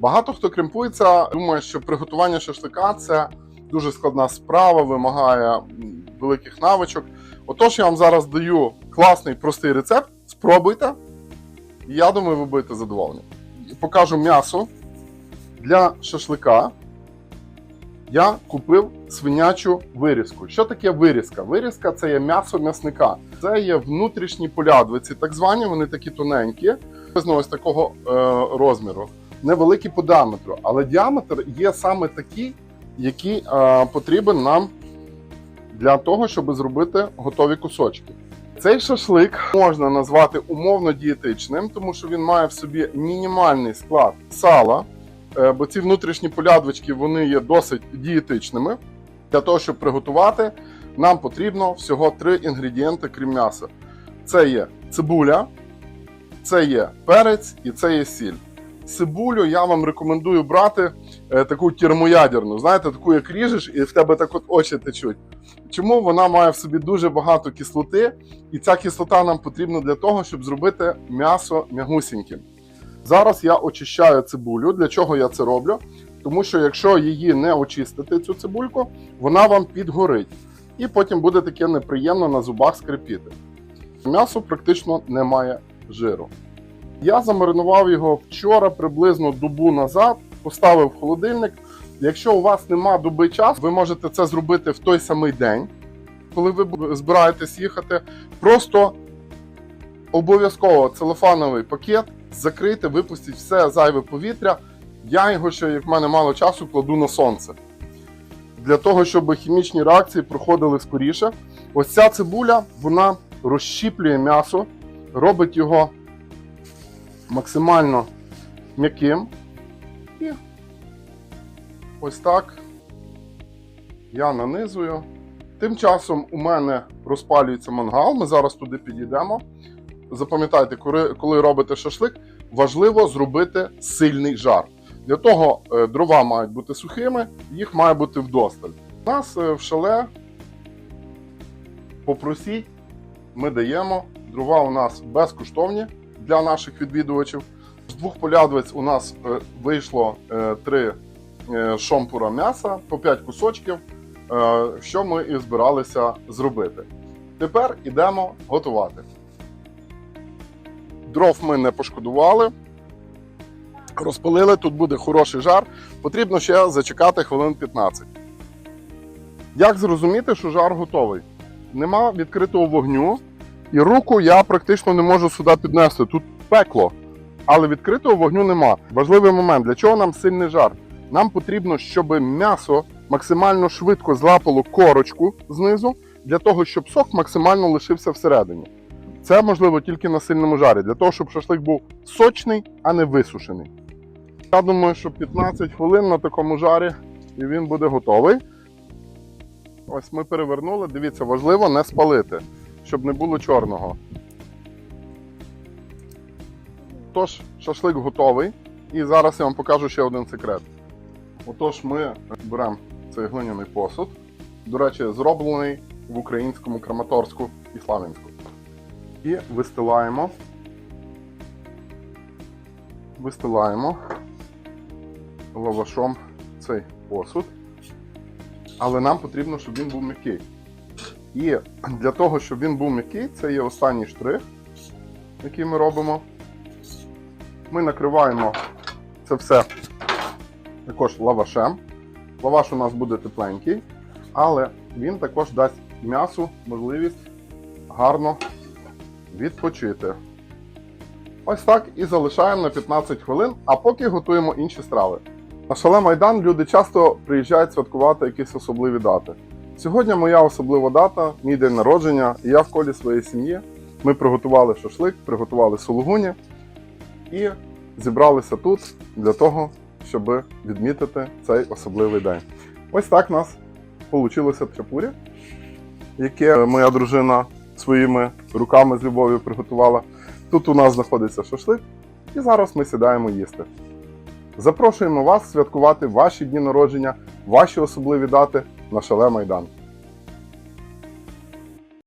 Багато хто кремпується, думає, що приготування шашлика це дуже складна справа, вимагає великих навичок. Отож, я вам зараз даю класний простий рецепт. Спробуйте. Я думаю, ви будете задоволені. Покажу м'ясо для шашлика. Я купив свинячу вирізку. Що таке вирізка? Вирізка це є м'ясо м'ясника. Це є внутрішні полядвиці, так звані, вони такі тоненькі, приблизно ось такого е, розміру. Невеликі по діаметру, але діаметр є саме такий, який е, потрібен нам для того, щоб зробити готові кусочки. Цей шашлик можна назвати умовно дієтичним, тому що він має в собі мінімальний склад сала, е, бо ці внутрішні полядвички вони є досить дієтичними. Для того, щоб приготувати, нам потрібно всього три інгредієнти, крім м'яса. Це є цибуля, це є перець і це є сіль. Цибулю я вам рекомендую брати е, таку термоядерну, знаєте, таку, як ріжеш, і в тебе так от очі течуть. Чому вона має в собі дуже багато кислоти, і ця кислота нам потрібна для того, щоб зробити м'ясо м'ягусіньким. Зараз я очищаю цибулю. Для чого я це роблю? Тому що якщо її не очистити, цю цибульку, вона вам підгорить. І потім буде таке неприємно на зубах скрипіти. М'ясо практично не має жиру. Я замаринував його вчора, приблизно добу назад, поставив в холодильник. Якщо у вас нема доби часу, ви можете це зробити в той самий день, коли ви збираєтесь їхати. Просто обов'язково целофановий пакет, закрийте, випустіть все зайве повітря. Я його ще, як в мене мало часу, кладу на сонце. Для того, щоб хімічні реакції проходили скоріше. Ось ця цибуля вона розщіплює м'ясо, робить його максимально м'яким. І ось так я нанизую. Тим часом у мене розпалюється мангал. Ми зараз туди підійдемо. Запам'ятайте, коли, робите шашлик, важливо зробити сильний жар. Для того е, дрова мають бути сухими, їх має бути вдосталь. У нас е, в шале попросіть, ми даємо. Дрова у нас безкоштовні для наших відвідувачів. З двох полядвиць у нас е, вийшло е, три е, шомпура м'яса по 5 кусочків, що ми і збиралися зробити. Тепер ідемо готувати. Дров ми не пошкодували. Розпалили, тут буде хороший жар. Потрібно ще зачекати хвилин 15. Як зрозуміти, що жар готовий? Нема відкритого вогню, і руку я практично не можу сюди піднести. Тут пекло, але відкритого вогню нема. Важливий момент, для чого нам сильний жар? Нам потрібно, щоб м'ясо максимально швидко злапало корочку знизу, для того, щоб сок максимально лишився всередині. Це можливо тільки на сильному жарі, для того, щоб шашлик був сочний, а не висушений. Я думаю, що 15 хвилин на такому жарі і він буде готовий. Ось ми перевернули. Дивіться, важливо не спалити, щоб не було чорного. Тож, шашлик готовий. І зараз я вам покажу ще один секрет. Отож, ми беремо цей глиняний посуд. До речі, зроблений в українському Краматорську і Славянську. І вистилаємо. Вистилаємо лавашом цей посуд. Але нам потрібно, щоб він був м'який. І для того, щоб він був м'який, це є останній штрих, який ми робимо. Ми накриваємо це все також лавашем. Лаваш у нас буде тепленький, але він також дасть м'ясу можливість гарно відпочити. Ось так і залишаємо на 15 хвилин, а поки готуємо інші страви. На шале Майдан люди часто приїжджають святкувати якісь особливі дати. Сьогодні моя особлива дата, мій день народження, і я в колі своєї сім'ї. Ми приготували шашлик, приготували сулугуні і зібралися тут для того, щоб відмітити цей особливий день. Ось так у нас вийшло чапурі, яке моя дружина своїми руками з любов'ю приготувала. Тут у нас знаходиться шашлик, і зараз ми сідаємо їсти. Запрошуємо вас святкувати ваші дні народження, ваші особливі дати на шале Майдан.